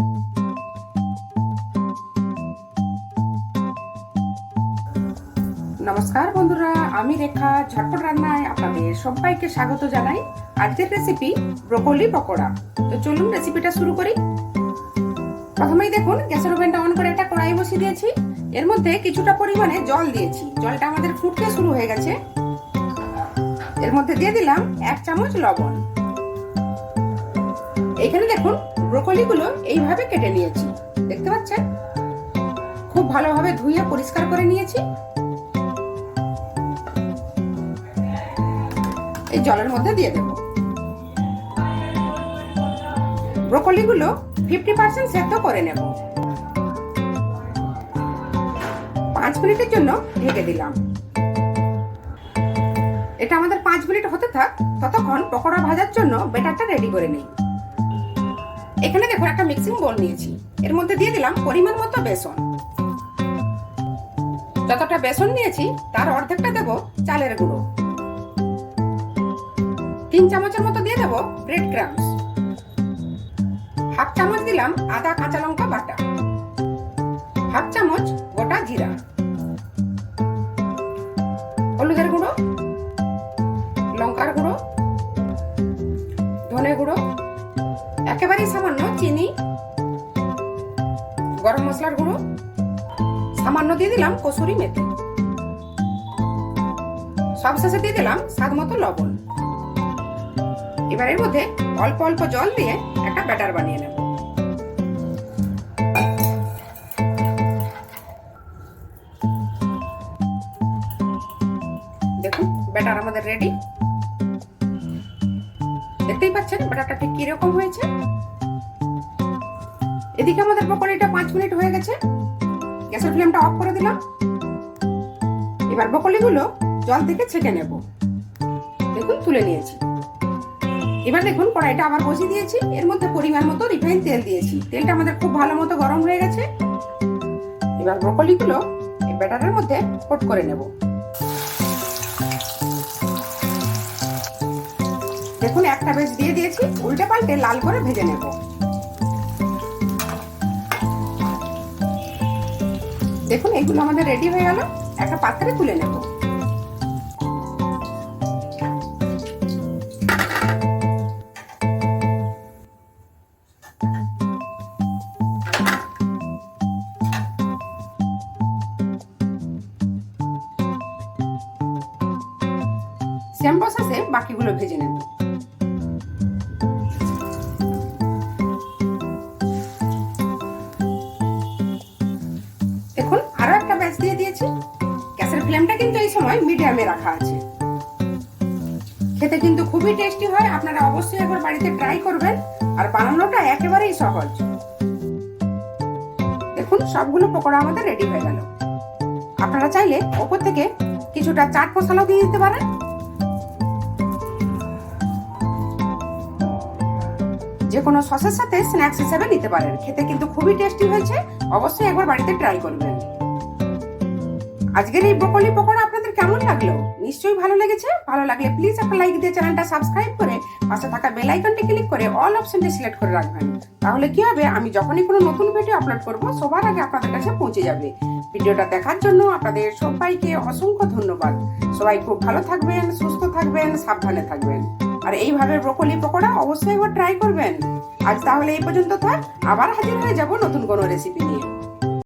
নমস্কার বন্ধুরা, আমি রেখা, ঝটপট রান্নায় আপনাদের সবাইকে স্বাগত জানাই। আজকের রেসিপি ব্রোকলি পকোড়া। তো চলুন রেসিপিটা শুরু করি। প্রথমেই দেখুন, গ্যাসের ওভেনটা অন করে একটা কড়াই বসিয়ে দিয়েছি। এর মধ্যে কিছুটা পরিমাণে জল দিয়েছি। জলটা আমাদের ফুটতে শুরু হয়ে গেছে। এর মধ্যে দিয়ে দিলাম এক চামচ লবণ। এখানে দেখুন, ব্রোকলিগুলো এইভাবে কেটে নিয়েছি। দেখতে পাচ্ছেন? খুব ভালোভাবে ধুয়ে পরিষ্কার করে নিয়েছি। এই জলের মধ্যে দিয়ে দেব। ব্রোকলিগুলো ফিফটি পার্সেন্ট সেদ্ধ করে নেব। পাঁচ মিনিটের জন্য ঢেকে দিলাম। এটা আমাদের পাঁচ মিনিট হতে থাক। ততক্ষণ পকোড়া ভাজার জন্য বেটারটা রেডি করে নিই। এখানে দেখো একটা মিক্সিং বোল নিয়েছি। এর মধ্যে দিয়ে দিলাম পরিমাণ মতো বেসন। যতটা বেসন নিয়েছি, তার অর্ধেকটা দেব চালের গুঁড়ো। তিন চামচের মতো দিয়ে দেবো ব্রেড ক্রামস হাফ চামচ দিলাম আদা, কাঁচা লঙ্কা বাটা। হাফ চামচ গোটা জিরা। একেবারেই সামান্য চিনি, গরম মশলার গুঁড়ো, সামান্য দিয়ে দিলাম কসুরি মেথি। সবশেষে দিয়ে দিলাম স্বাদ মতো লবণ। এবার এর মধ্যে অল্প অল্প জল দিয়ে একটা ব্যাটার বানিয়ে নেব। দেখুন, ব্যাটার আমাদের রেডি দেখতেই পাচ্ছেন, ব্যাটারটা ঠিক কীরকম হয়েছে? এদিকে আমাদের পকোড়িটা পাঁচ মিনিট হয়ে গেছে। গ্যাসের ফ্লেমটা অফ করে দিলাম। এবার বকলিগুলো জল থেকে ছেঁকে নেব। দেখুন, তুলে নিয়েছি। এবার দেখুন, কড়াইটা আবার বসিয়ে দিয়েছি। এর মধ্যে পরিমাণ মতো রিফাইন তেল দিয়েছি। তেলটা আমাদের খুব ভালো মতো গরম হয়ে গেছে। এবার ব্রকলিগুলো এই ব্যাটারের মধ্যে কোট করে নেব। দেখুন, একটা বেশ দিয়ে দিয়েছি, উল্টে পাল্টে লাল করে ভেজে নেব। দেখুন, এগুলো আমাদের রেডি হয়ে গেল, একটা পাত্রে তুলে নেব। বাকিগুলো ভেজে নেব। ফ্লেমটা কিন্তু এই সময় মিডিয়ামে রাখা আছে। খেতে কিন্তু খুবই টেস্টি হয়, আপনারা অবশ্যই একবার বাড়িতে ট্রাই করবেন। আর বানানোটা একেবারেই সহজ। দেখুন, সবগুলো পকোড়া আমাদের রেডি হয়ে গেল। আপনারা চাইলে ওপর থেকে কিছুটা চাট মশলাও দিয়ে দিতে পারেন। যে কোনো সসের সাথে স্ন্যাক্স হিসেবে নিতে পারেন। খেতে কিন্তু খুবই টেস্টি হয়েছে। অবশ্যই একবার বাড়িতে ট্রাই করবেন। আজকের এই ব্রকলি পকোড়া আপনাদের কেমন লাগল? নিশ্চয়ই ভালো লেগেছে। ভালো লাগলে প্লিজ একটা লাইক দিয়ে চ্যানেলটা সাবস্ক্রাইব করে পাশে থাকা বেল আইকনটি ক্লিক করে অল অপশনটি সিলেক্ট করে রাখবেন। তাহলে কি হবে? আমি যখনই কোনো নতুন ভিডিও আপলোড করব, সবার আগে আপনাদের কাছে পৌঁছে যাবে। ভিডিওটা দেখার জন্য আপনাদের সবাইকে অসংখ্য ধন্যবাদ। সবাই খুব ভালো থাকবেন, সুস্থ থাকবেন, সাবধানে থাকবেন। আর এইভাবে ব্রোকলি পকোড়া অবশ্যই একবার ট্রাই করবেন। আজ তাহলে এই পর্যন্ত থাক। আবার হাজির হয়ে যাব নতুন কোনো রেসিপি নিয়ে।